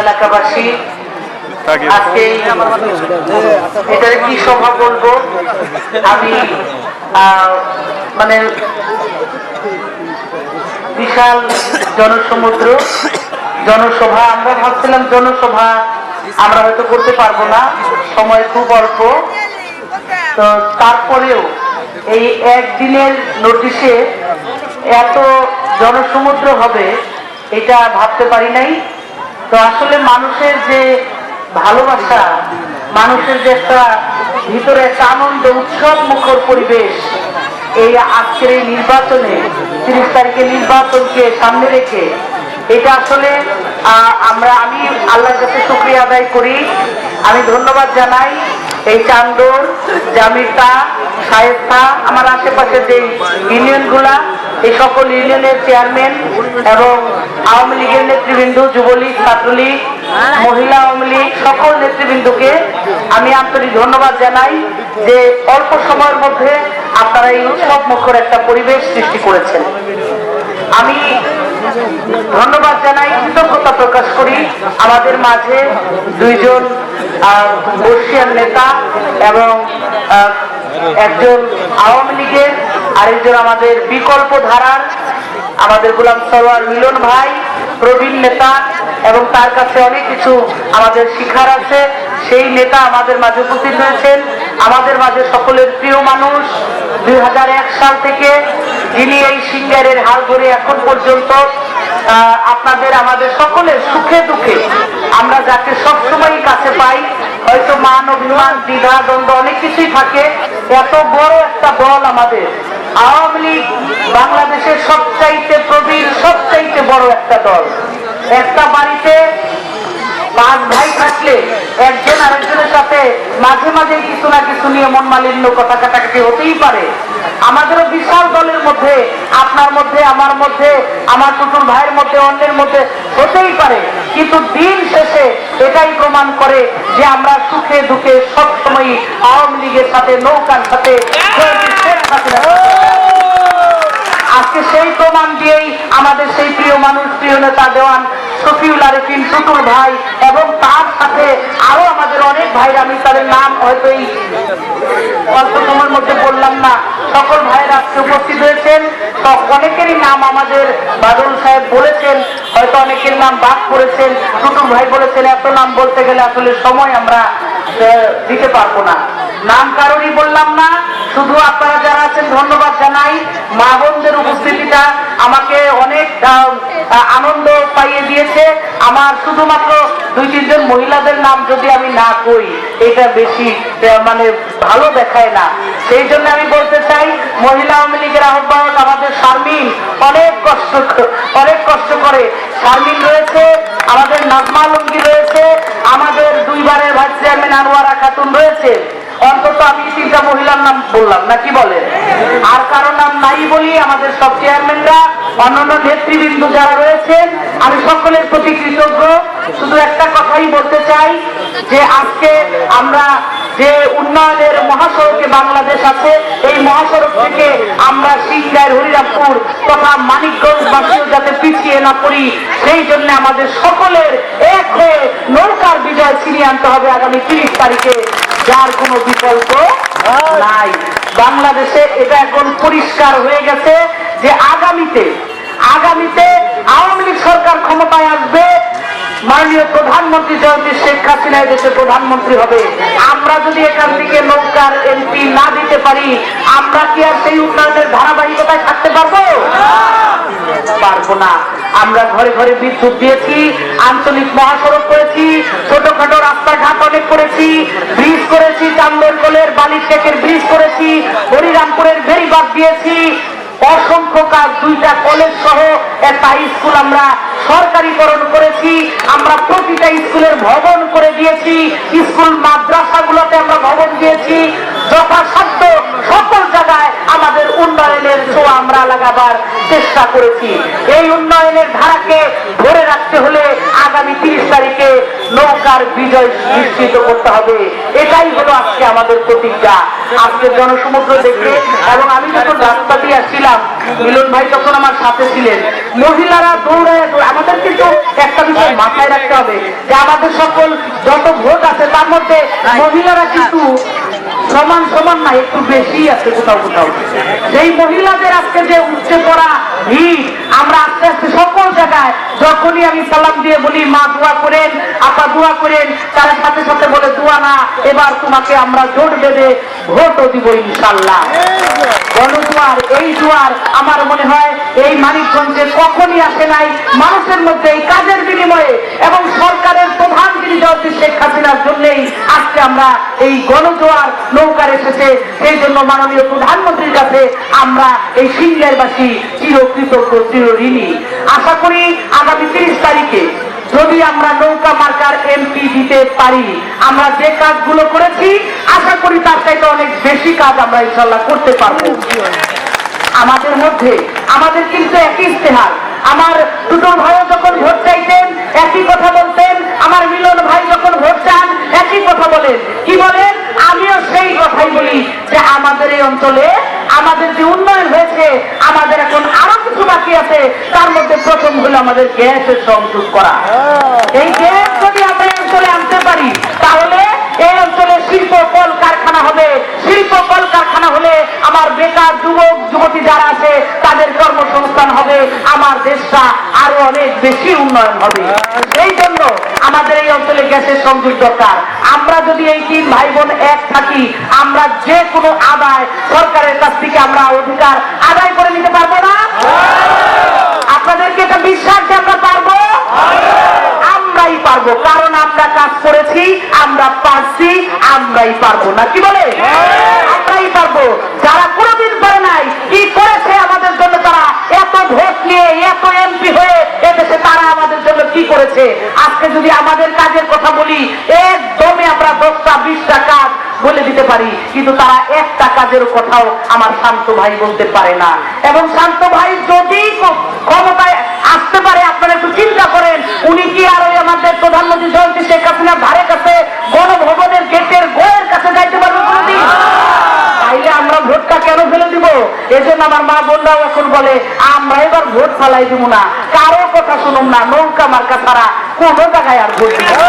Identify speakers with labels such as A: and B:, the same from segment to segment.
A: এলাকাবাসী আজকে এটার কি সভা বলব? আমি মানে বিশাল জনসমুদ্র জনসভা আমরা ভাবছিলাম জনসভা আমরা হয়তো করতে পারব না সময় খুব অল্প। তো তারপরেও এই একদিনের নোটিশে এত জনসমুদ্র হবে এটা ভাবতে পারি নাই। তো আসলে মানুষের যে ভালোবাসা, মানুষের যে একটা ভিতরে একটা আনন্দ উৎসব মুখর পরিবেশ, এই আজকের এই নির্বাচনে তিরিশ তারিখে নির্বাচনকে সামনে রেখে, এটা আসলে আমরা, আমি আল্লাহর কাছে শুক্রিয়া আদায় করি। আমি ধন্যবাদ জানাই। এই চান্দর জামিতা শায়েস্তা আমার আশেপাশে যে ইউনিয়নগুলা, এই সকল ইউনিয়নের চেয়ারম্যান এবং আওয়ামী লীগের নেতৃবৃন্দ, যুবলীগ, ছাত্রলীগ, মহিলা আওয়ামী লীগ, সকল নেতৃবৃন্দকে আমি আন্তরিক ধন্যবাদ জানাই যে অল্প সময়ের মধ্যে আপনারা এই উৎসব মুখর একটা পরিবেশ সৃষ্টি করেছেন। আমি ধন্যবাদ জানাই কৃতজ্ঞতা প্রকাশ করি আমাদের মাঝে দুইজন আহ, বর্ষিয়ান নেতা এবং একজন আওয়ামী লীগের আরেকজন আমাদের বিকল্প ধারার আমাদের গোলাম সরোয়ার মিলন ভাই প্রবীণ নেতা। এবং তার কাছে অনেক কিছু আমাদের শিখার আছে। সেই নেতা আমাদের মাঝে উপস্থিত হয়েছেন। আমাদের মাঝে সকলের প্রিয় মানুষ। দুই হাজার এক সাল থেকে যিনি এই সিঙ্গারের হাল ধরে এখন পর্যন্ত আপনাদের, আমাদের সকলের সুখে দুঃখে আমরা যাকে সবসময় কাছে পাই, হয়তো মান, অভিমান, দ্বিধা, দ্বন্দ্ব, অনেক কিছুই থাকে। এত বড় একটা দল আমাদের। আওয়ামী লীগ বাংলাদেশের সবচাইতে প্রবীণ, সবচাইতে বড় একটা দল। একটা বাড়িতে পাঁচ ভাই থাকলে একজন আরেকজনের সাথে মাঝে মাঝে কিছু না কিছু নিয়ে মন মালিন্য কথা কাটাকাটি হতেই পারে। আমাদেরও বিশাল দলের মধ্যে, আপনার মধ্যে, আমার মধ্যে, আমার টুটুর ভাইয়ের মধ্যে, অন্যের মধ্যে হতেই পারে। কিন্তু দিন শেষে এটাই প্রমাণ করে যে আমরা সুখে দুঃখে সবসময় আওয়ামী লীগের সাথে, নৌকার সাথে। আজকে সেই প্রমাণ দিয়েই আমাদের সেই প্রিয় মানুষ প্রিয় নেতা দেওয়ান শফিউল আরেফিন টুটুল ভাই এবং তার সাথে আরও আমাদের অনেক ভাইরা, আমি তাদের নাম হয়তো এই অল্প সময়ের মধ্যে বললাম না। সকল ভাইরা আজকে উপস্থিত হয়েছেন। অনেকেরই নাম আমাদের বাদল সাহেব বলেছেন, হয়তো অনেকের নাম বাদ করেছেন টুটুল ভাই বলেছেন, এত নাম বলতে গেলে আসলে সময় আমরা দিতে পারব না। নাম কারণই বললাম না, শুধু আপনারা যারা আছেন ধন্যবাদ জানাই। মা বোনদের উপস্থিতিটা আমাকে অনেক আনন্দ পাইয়ে দিয়েছে। আমার শুধুমাত্র দুই, তিনজন মহিলাদের নাম যদি আমি না কই, এটা বেশি মানে ভালো দেখায় না। সেই জন্য আমি বলতে চাই, মহিলা আওয়ামী লীগের আহ্বায়ক আমাদের শারমিন অনেক কষ্ট অনেক কষ্ট করে। শারমিন রয়েছে, আমাদের নাজমা আলমগীর রয়েছে, আমাদের দুইবারের ভাইস চেয়ারম্যান আনোয়ারা খাতুন রয়েছে। অন্তত আমি তিনটা মহিলার নাম বললাম, না কি বলেন আর কারও নাম নাই বলি আমাদের সব চেয়ারম্যানরা অন্যান্য নেতৃবৃন্দ যারা রয়েছেন, আমি সকলের প্রতি কৃতজ্ঞ। শুধু একটা কথাই বলতে চাই, যে আজকে আমরা যে উন্নয়নের মহাসড়কে বাংলাদেশ আছে, এই মহাসড়ক থেকে আমরা সিংগার হরিরামপুর তথা মানিকগঞ্জ বাসীও যাতে পিছিয়ে না পড়ি, সেই জন্য আমাদের সকলের এক হয়ে নৌকার বিজয় ছিনিয়ে আনতে হবে আগামী তিরিশ তারিখে। যার কোনো বিকল্প নাই। বাংলাদেশে এটা এখন পরিষ্কার হয়ে গেছে যে আগামীতে আগামীতে আওয়ামী লীগ সরকার ক্ষমতায় আসবে, মাননীয় প্রধানমন্ত্রী জয়ন্তী শেখ হাসিনা দেশের প্রধানমন্ত্রী হবে। আমরা যদি এখান থেকে নৌকার এমপি না দিতে পারি, আমরা কি আর সেই উন্নয়নের ধারাবাহিকতায় থাকতে পারব? পারব না। আমরা ঘরে ঘরে বিদ্যুৎ দিয়েছি, আঞ্চলিক মহাসড়ক করেছি, ছোটখাটো রাস্তাঘাট অনেক করেছি ব্রিজ করেছি কোলের বালির টেকের ব্রিজ করেছি, হরিরামপুরের দিয়েছি। অসংখ্য কাজ দুইটা কলেজ সহ একটা স্কুল আমরা সরকারিকরণ করেছি, আমরা প্রতিটা স্কুলের ভবন করে দিয়েছি স্কুল মাদ্রাসাগুলোতে আমরা ভবন দিয়েছি যথাসাধ্য সকল জায়গায় আমাদের উন্নয়নের ছোঁয়া আমরা লাগাবার চেষ্টা করেছি। এই উন্নয়নের ধারাকে ধরে রাখতে হলে আগামী তিরিশ তারিখে নৌকার বিজয় নিশ্চিত করতে হবে। এটাই হলো আজকে আমাদের প্রতিজ্ঞা। আজকে জনসমুদ্র দেখে এবং আমি যখন রাস্তা দিয়ে আসছিলাম, মিলন ভাই তখন আমার সাথে ছিলেন। মহিলারা দৌড়ায় আমাদের কিন্তু একটা বিষয় মাথায় রাখতে হবে যে আমাদের সকল যত ভোট আছে তার মধ্যে মহিলারা কিন্তু সমান সমান না একটু বেশি আছে কোথাও কোথাও। সেই মহিলাদের আজকে যে উঠছে পড়া ভিড় আমরা আস্তে আস্তে সকল জায়গায় যখনই আমি সালাম দিয়ে বলি মা দোয়া করেন আপা দোয়া করেন তারা সাথে সাথে বলে দোয়া না এবার তোমাকে আমরা জোট বেঁধে ভোটও দিব ইনশাল্লাহ। গণদুয়ার এই দুয়ার আমার মনে হয় এই মানিকগঞ্জে কখনই আসে নাই। মানুষের মধ্যে এই কাজের বিনিময়ে এবং সরকারের প্রধান হচ্ছে শেখ হাসিনার জন্যই আজকে আমরা এই গণজোয়ার নৌকার এসেছে। সেই জন্য মাননীয় প্রধানমন্ত্রীর কাছে আমরা এই সিংহেরবাসী চিরকৃতজ্ঞ চির ঋণী আশা করি আগামী তিরিশ তারিখে যদি আমরা নৌকা মার্কার এমপি দিতে পারি, আমরা যে কাজগুলো করেছি, আশা করি তার চাইতে অনেক বেশি কাজ আমরা ইনশাল্লাহ করতে পারব। আমাদের মধ্যে, আমাদের কিন্তু একই ইস্তেহার আমার দুটো ভাইও যখন ভোট চাইতেন, একই কথা বলতেন, আমার মিলন ভাই যখন ভোট চান, একই কথা বলেন। কি বলেন? আমিও সেই কথাই বলি যে আমাদের এই অঞ্চলে আমাদের যে উন্নয়ন হয়েছে, আমাদের এখন আরও কিছু বাকি আছে, তার মধ্যে প্রথম হলো আমাদের গ্যাসের সংযোগ করা। এই গ্যাস যদি আমরা এই অঞ্চলে আনতে পারি তাহলে এই অঞ্চলে শিল্প কল কারখানা হবে শিল্প কল কারখানা হলে আমার বেকার যুবক, যুবতী যারা আছে, তাদের কর্মসংস্থান হবে, আমার দেশটা আরও অনেক বেশি উন্নয়ন হবে। এই জন্য আমাদের এই অঞ্চলে গ্যাসের সংযোগ দরকার। আমরা যদি এই তিন ভাই বোন এক থাকি, আমরা যে কোনো আদায় সরকারের কাছ থেকে আমরা অধিকার আদায় করে নিতে পারব না? আপনাদেরকে এটা বিশ্বাস যে আমরা পারব? আমরাই পারব, কারণ আমরা কাজ করেছি, আমরা পারছি, আমরাই পারব না, কি বলে? আমরাই পারব যারা কোনোদিন পারে নাই কি করেছে আমাদের জন্য তারা এত ভোট নিয়ে এত এমপি হয়ে এদেশে তারা আমাদের জন্য কি করেছে। আজকে যদি আমাদের কাজের কথা বলি, একদমই আমরা দশটা, বিশটা কাজ বলে দিতে পারি। কিন্তু তারা একটা কাজের কথাও আমার শান্ত ভাই বলতে পারে না। এবং শান্ত ভাই যদি ক্ষমতায় আসতে পারে, আপনারা একটু চিন্তা করেন, উনি কি আর ওই আমাদের প্রধানমন্ত্রী জয়ন্তী শেখ হাসিনার ধারে কাছে গণভবনের গেটের গোয়ের কাছে যাইতে পারবে কোনোদিন তাইলে আমরা ভোটটা কেন ফেলে এজন্য আমার মা বোনরাও এখন বলে, আমরা এবার ভোট ফেলাই দিব না। কারও কথা শুনুম না, নৌকা মার্কা ছাড়া কোনো জায়গায় আর ভোট দিব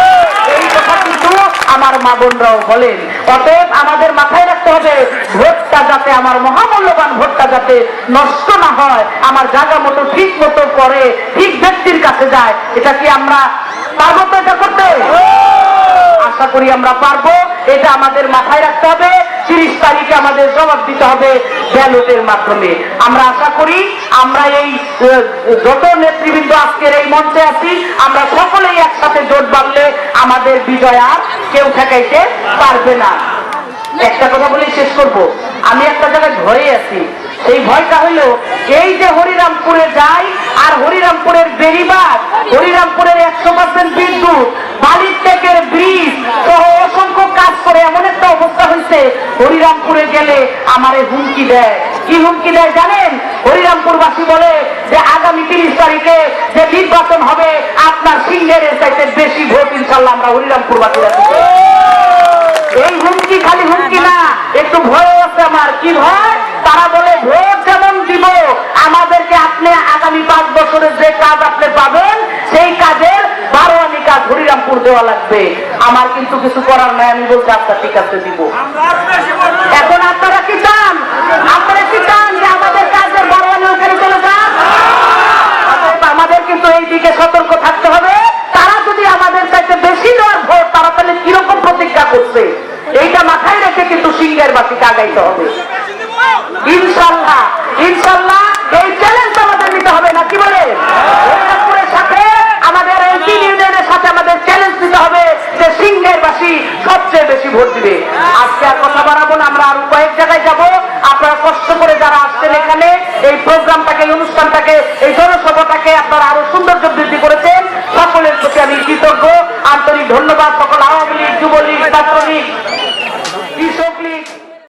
A: এই কথা কিন্তু আমার মা বোনরাও বলেন। অতএব আমাদের মাথায় রাখতে হবে, ভোটটা যাতে আমার মহামূল্যবান ভোটটা যাতে নষ্ট না হয়, আমার জায়গা মতো, ঠিক মতো করে ঠিক ব্যক্তির কাছে যায়, এটা কি আমরা পারব তো এটা করতে? আশা করি আমরা পারব। এটা আমাদের মাথায় রাখতে হবে। তিরিশ তারিখে আমাদের জবাব দিতে হবে ব্যালটের মাধ্যমে। আমরা আশা করি আমরা এই যত নেতৃবৃন্দ আজকের এই মঞ্চে আছি, আমরা সকলেই একসাথে জোট বাঁধলে আমাদের বিজয় আর কেউ ঠেকাইতে পারবে না। একটা কথা বলে শেষ করব। আমি একটা জায়গায় ভয়ে আছি। সেই ভয়টা হলো, এই যে হরিরামপুরে যাই আর হরিরামপুরের বেরিবাদ হরিরামপুরের একশো পার্সেন্ট বিদ্যুৎ বালিটেকের ব্রিজ। সহ অসংখ্য কাজ করে এমন একটা অবস্থা হয়েছে, হরিরামপুরে গেলে আমারে হুমকি দেয়। কি হুমকি দেয় জানেন? হরিরামপুরবাসী বলে যে আগামী তিরিশ তারিখে যে নির্বাচন হবে, আপনার সিংহের চাইতে বেশি ভোট ইনশাল্লাহ আমরা হরিরামপুরবাসী এই হুমকি খালি হুমকি না, একটু ভয় আছে আমার। কি ভয়? দেওয়া লাগবে। আমার কিন্তু কিছু করার নাই আমি বলছি আচ্ছা ঠিক আছে দিব।